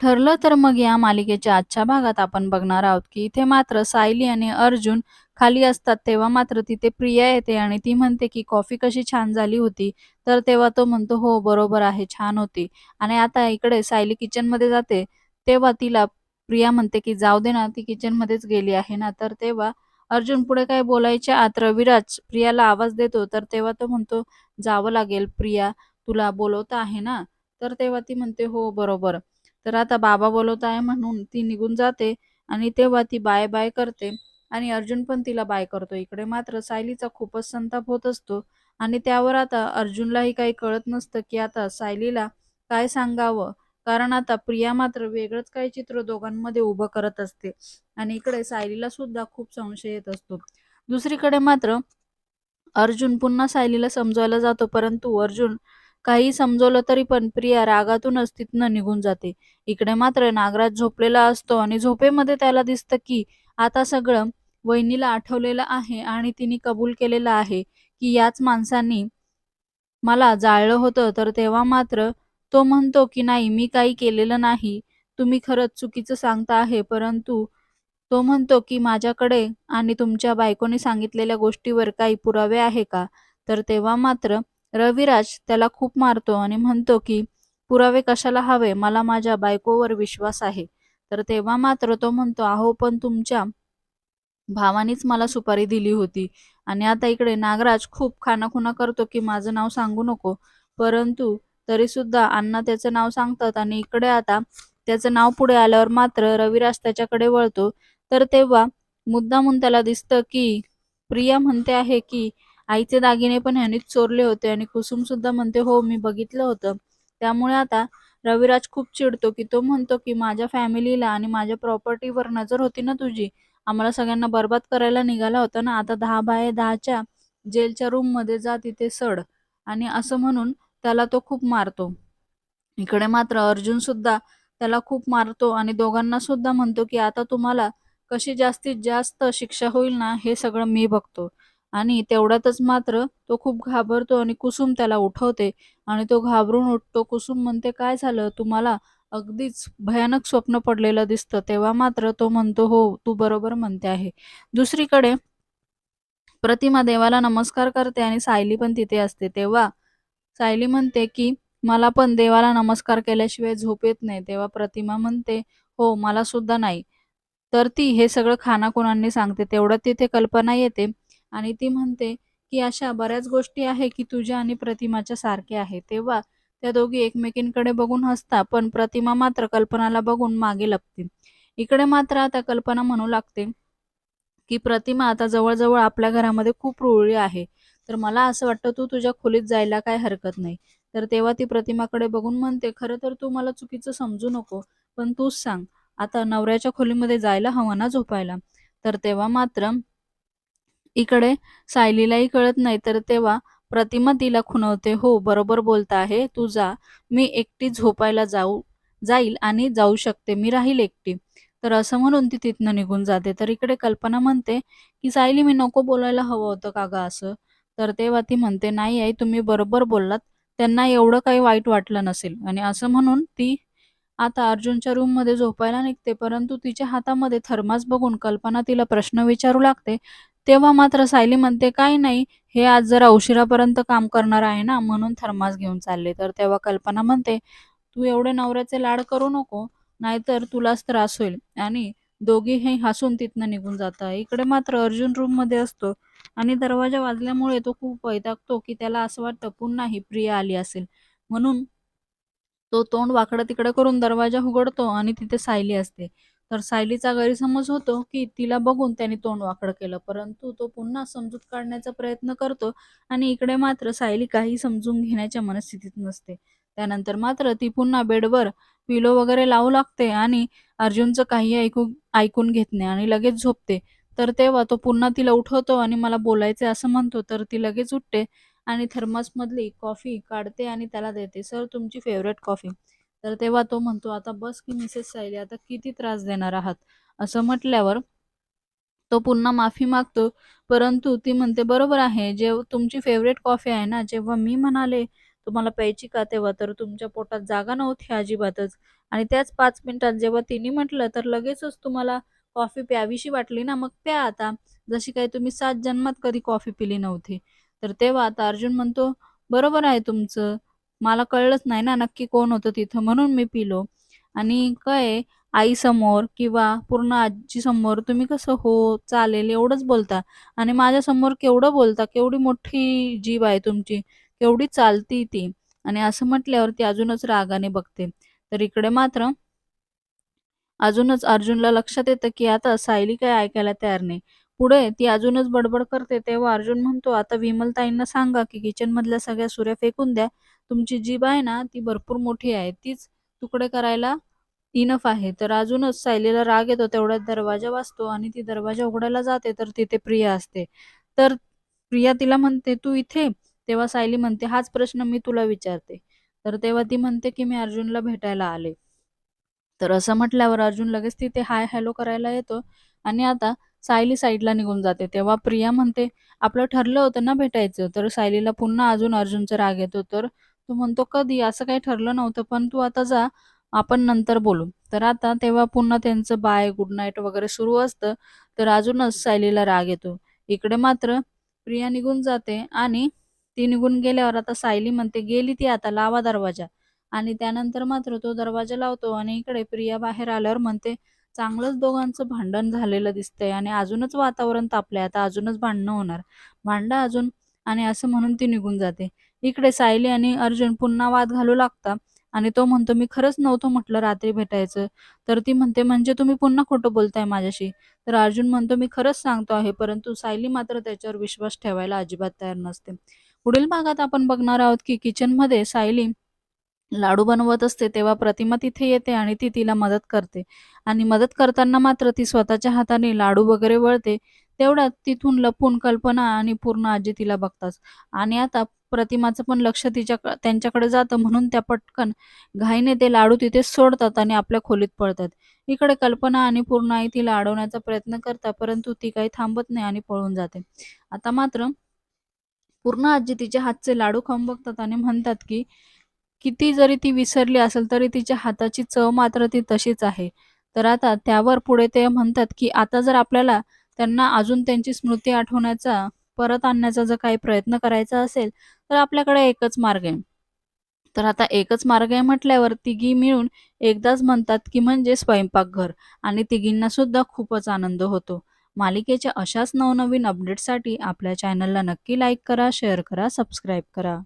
ठरलं तर मग या मालिकेच्या आजच्या भागात आपण बघणार आहोत की इथे मात्र सायली आणि अर्जुन खाली असतात तेव्हा मात्र तिथे प्रिया येते आणि ती म्हणते की कॉफी कशी छान झाली होती. तर तेव्हा तो म्हणतो हो बरोबर आहे छान होती. आणि आता इकडे सायली किचनमध्ये जाते तेव्हा तिला प्रिया म्हणते की जाऊ दे ना ती किचनमध्येच गेली आहे ना. तर तेव्हा अर्जुन पुढे काय बोलायच्या आत रविराज प्रियाला आवाज देतो. तर तेव्हा तो म्हणतो जावं लागेल प्रिया तुला बोलवत आहे ना. तर तेव्हा ती म्हणते हो बरोबर. तर आता बाबा बोलवत आहे म्हणून ती निघून जाते आणि तेव्हा ती बाय बाय करते. आणि अर्जुन पण तिला बाय करतो. इकडे मात्र सायलीचा खूपच संताप होत असतो. आणि त्यावर आता अर्जुनलाही काही कळत नसतं की आता सायलीला काय सांगावं? कारण आता प्रिया मात्र वेगळंच काही चित्र दोघांमध्ये उभं करत असते. आणि इकडे सायलीला सुद्धा खूप संशय येत असतो. दुसरीकडे मात्र अर्जुन पुन्हा सायलीला समजवायला जातो. परंतु अर्जुन काही समजवलं तरी पण प्रिया रागातून अस्तित्व निघून जाते. इकडे मात्र नागराज झोपलेला असतो आणि झोपेमध्ये त्याला दिसतं की आता सगळं वहिनीला आठवलेलं आहे आणि तिने कबूल केलेलं आहे की याच माणसांनी मला जाळलं होतं. तर तेव्हा मात्र तो म्हणतो की नाही मी काही केलेलं नाही. तुम्ही खरंच चुकीचं सांगता आहे. परंतु तो म्हणतो की माझ्याकडे आणि तुमच्या बायकोने सांगितलेल्या गोष्टीवर काही पुरावे आहे का? तर तेव्हा मात्र रविराज त्याला खूप मारतो आणि म्हणतो की पुरावे कशाला हवे? मला माझ्या बायकोवर विश्वास आहे. तर तेव्हा मात्र तो म्हणतो अहो पण तुमच्या भावानीच मला सुपारी दिली होती. आणि आता इकडे नागराज खूप खानाखुना करतो की माझं नाव सांगू नको. परंतु तरी सुद्धा अण्णा त्याचं नाव सांगतात आणि इकडे आता त्याचं नाव पुढे आल्यावर मात्र रविराज त्याच्याकडे वळतो. तर तेव्हा मुद्दामून त्याला दिसतं की प्रिया म्हणते आहे की आईचे दागिने पण ह्यानेच चोरले होते आणि कुसुम सुद्धा म्हणते हो मी बघितलं होतं. त्यामुळे आता रविराज खूप चिडतो की तो म्हणतो की माझ्या फॅमिलीला आणि माझ्या प्रॉपर्टीवर नजर होती ना तुझी. आम्हाला सगळ्यांना बर्बाद करायला निघाला होता ना. आता दहा बाय दहाच्या जेलच्या रूममध्ये जा तिथे सड. आणि असं म्हणून त्याला तो खूप मारतो. इकडे मात्र अर्जुन सुद्धा त्याला खूप मारतो आणि दोघांना सुद्धा म्हणतो की आता तुम्हाला कशी जास्तीत जास्त शिक्षा होईल ना हे सगळं मी बघतो. आणि तेवढ्यातच मात्र तो खूप घाबरतो आणि कुसुम त्याला उठवते. आणि तो घाबरून उठतो कुसुम म्हणते काय झालं? तुम्हाला अगदीच भयानक स्वप्न पडलेलं दिसतं. तेव्हा मात्र तो म्हणतो हो तू बरोबर म्हणते आहे. दुसरीकडे प्रतिमा देवाला नमस्कार करते आणि सायली पण तिथे असते. तेव्हा सायली म्हणते की मला पण देवाला नमस्कार केल्याशिवाय झोप येत नाही. तेव्हा प्रतिमा म्हणते हो मला सुद्धा नाही. तर ती हे सगळं खाना कोणांनी सांगते. तेवढ्यात तिथे कल्पना येते आणि ती म्हणते की अशा बऱ्याच गोष्टी आहे की तुझ्या आणि प्रतिमाच्या सारख्या आहे. तेव्हा त्या दोघी एकमेकींकडे बघून हसता पण प्रतिमा मात्र कल्पनाला बघून मागे लपते इकडे मात्र आता कल्पना म्हणू लागते की प्रतिमा आता जवळजवळ आपल्या घरामध्ये खूप रुळली आहे. तर मला असं वाटतं तू तुझ्या खोलीत जायला काय हरकत नाही. तर तेव्हा ती प्रतिमाकडे बघून म्हणते खरं तर तू मला चुकीचं समजू नको पण तूच सांग आता नवऱ्याच्या खोलीमध्ये जायला हवं ना झोपायला? तर तेव्हा मात्र इकडे सायलीलाही कळत नाही तर तेव्हा प्रतिमा तिला खुणवते हो बरोबर बोलता आहे तू जा मी एकटी झोपायला जाऊ जाईल आणि जाऊ शकते मी राहील एकटी. तर असं म्हणून ती तिथनं निघून जाते. तर इकडे कल्पना म्हणते की सायली मी नको बोलायला हवं होतं का ग असं? तर तेव्हा ती म्हणते नाही आई तुम्ही बरोबर बोललात त्यांना एवढं काही वाईट वाटलं नसेल. आणि असं म्हणून ती आता अर्जुनच्या रूममध्ये झोपायला निघते परंतु तिच्या हातामध्ये थर्मास बघून कल्पना तिला प्रश्न विचारू लागते तेव्हा मात्र सायली म्हणते काही नाही हे आज जरा उशिरापर्यंत काम करणार आहे ना म्हणून थर्मास घेऊन चालले. तर तेव्हा कल्पना म्हणते तू एवढे नवऱ्याचे लाड करू नको नाहीतर तुलाच त्रास होईल. आणि दोघीही हसून तिथनं निघून जातात इकडे मात्र अर्जुन रूममध्ये असतो आणि दरवाजा वाजल्यामुळे तो खूप वैतागतो की त्याला असं वाटतं पुन्हा ही प्रिया आली असेल. म्हणून तो तोंड वाकडं तिकडं करून दरवाजा उघडतो आणि तिथे सायली असते. तर सायलीचा गैरसमज होतो की तिला बघून त्याने तोंड वाकडं केलं. परंतु तो पुन्हा समजूत काढण्याचा प्रयत्न करतो आणि इकडे मात्र सायली काही समजून घेण्याच्या मनस्थितीत नसते. त्यानंतर मात्र ती पुन्हा बेडवर पिलो वगैरे लावू लागते आणि अर्जुनचं काही ऐकू ऐकून घेत नाही आणि लगेच झोपते. तर तेव्हा तो पुन्हा तिला उठवतो आणि मला बोलायचे असं म्हणतो तर ती लगेच उठते आणि थर्मसमधली कॉफी काढते आणि त्याला देते सर तुमची फेवरेट कॉफी. तर तेव्हा तो म्हणतो आता बस की मिसेस सायली आता किती त्रास देणार आहात? असं म्हटल्यावर तो पुन्हा माफी मागतो. परंतु ती म्हणते बरोबर आहे जे तुमची फेवरेट कॉफी आहे ना जेव्हा मी म्हणाले तुम्हाला प्यायची का तेव्हा? तर तुमच्या पोटात जागा नव्हती अजिबातच. आणि त्याच पाच मिनिटात जेव्हा तिने म्हटलं तर लगेचच तुम्हाला कॉफी प्यावीशी वाटली ना मग प्या आता. जशी काही तुम्ही सात जन्मात कधी कॉफी पिली नव्हती. तर तेव्हा आता अर्जुन म्हणतो बरोबर आहे तुमचं. मला कळलंच नाही ना नक्की कोण होतं तिथं. म्हणून मी पिलो. आणि काय आईसमोर किंवा पूर्ण आजीसमोर तुम्ही कसं हो चालेल एवढंच बोलता. आणि माझ्यासमोर केवढं बोलता केवढी मोठी जीभ आहे तुमची केवढी चालती ती. आणि असं म्हटल्यावर ती अजूनच रागाने बघते. तर इकडे मात्र अजूनच अर्जुनला लक्षात येतं की आता सायली काय ऐकायला तयार नाही. पुढे ती अजूनच बडबड करते तेव्हा अर्जुन म्हणतो आता विमलताईंना सांगा की किचन मधल्या सगळ्या सुऱ्या फेकून द्या. तुमची जीभ आहे ना ती भरपूर मोठी आहे. तीच तुकडे करायला इनफ आहे. तर अजूनच सायलीला राग येतो तेवढ्यात दरवाजा वाजतो आणि ती दरवाजा उघडायला जाते तर तिथे प्रिया असते. तर प्रिया तिला म्हणते तू इथे? तेव्हा सायली म्हणते हाच प्रश्न मी तुला विचारते. तर तेव्हा ती म्हणते की मी अर्जुनला भेटायला आले. तर असं म्हटल्यावर अर्जुन लगेच तिथे हाय हॅलो करायला येतो आणि आता सायली साईडला निघून जाते. तेव्हा प्रिया म्हणते आपलं ठरलं होतं ना भेटायचं. तर सायलीला पुन्हा अजून अर्जुनचा राग येतो. तर तो म्हणतो कधी? असं काही ठरलं नव्हतं पण तू आता जा आपण नंतर बोलू. तर आता तेव्हा पुन्हा त्यांचं बाय गुड नाईट वगैरे सुरू असतं तर अजूनच सायलीला राग येतो. इकडे मात्र प्रिया निघून जाते आणि ती निघून गेल्यावर आता सायली म्हणते गेली ती आता लावा दरवाजा. आणि त्यानंतर मात्र तो दरवाजा लावतो आणि इकडे प्रिया बाहेर आल्यावर म्हणते चांगलंच दोघांचं भांडण झालेलं दिसतंय आणि अजूनच वातावरण तापलंय. आता अजूनच भांडणं होणार. भांडं अजून आणि असं म्हणून ती निघून जाते. इकडे सायली आणि अर्जुन पुन्हा वाद घालू लागता. आणि तो म्हणतो मी खरंच नव्हतो म्हटलं रात्री भेटायचं. तर ती म्हणते म्हणजे तुम्ही पुन्हा खोटं बोलताय माझ्याशी? तर अर्जुन म्हणतो मी खरंच सांगतो आहे परंतु सायली मात्र त्याच्यावर विश्वास ठेवायला अजिबात तयार नसते. पुढील भागात आपण बघणार आहोत की किचनमध्ये सायली लाडू बनवत असते तेव्हा प्रतिमा तिथे येते आणि ती तिला मदत करते. आणि मदत करताना मात्र ती स्वतःच्या हाताने लाडू वगैरे वळते. तेवढ्यात तिथून लपून कल्पना आणि पूर्ण आजी तिला बघतात. आणि आता प्रतिमाचं पण लक्ष तिच्या त्यांच्याकडे जातं म्हणून त्या पटकन घाईने ते लाडू तिथे सोडतात आणि आपल्या खोलीत पळतात. इकडे कल्पना आणि पूर्ण आई तिला अडवण्याचा प्रयत्न करतात परंतु ती काही थांबत नाही आणि पळून जाते. आता मात्र पूर्ण आजी तिच्या हातचे लाडू खाऊन बघतात आणि म्हणतात की किती जरी ती विसरली असेल तरी तिच्या हाताची चव मात्र ती तशीच आहे. तर आता त्यावर पुढे ते म्हणतात की आता जर आपल्याला त्यांना अजून त्यांची स्मृती आठवण्याचा परत आणण्याचा जर काही प्रयत्न करायचा असेल तर आपल्याकडे एकच मार्ग आहे. तर आता एकच मार्ग आहे म्हटल्यावर तिघी मिळून एकदाच म्हणतात की म्हणजे स्वयंपाकघर आणि तिघींना सुद्धा खूपच आनंद होतो. मालिकेच्या अशाच नवनवीन अपडेटसाठी आपल्या चॅनलला नक्की लाईक करा शेअर करा सबस्क्राईब करा.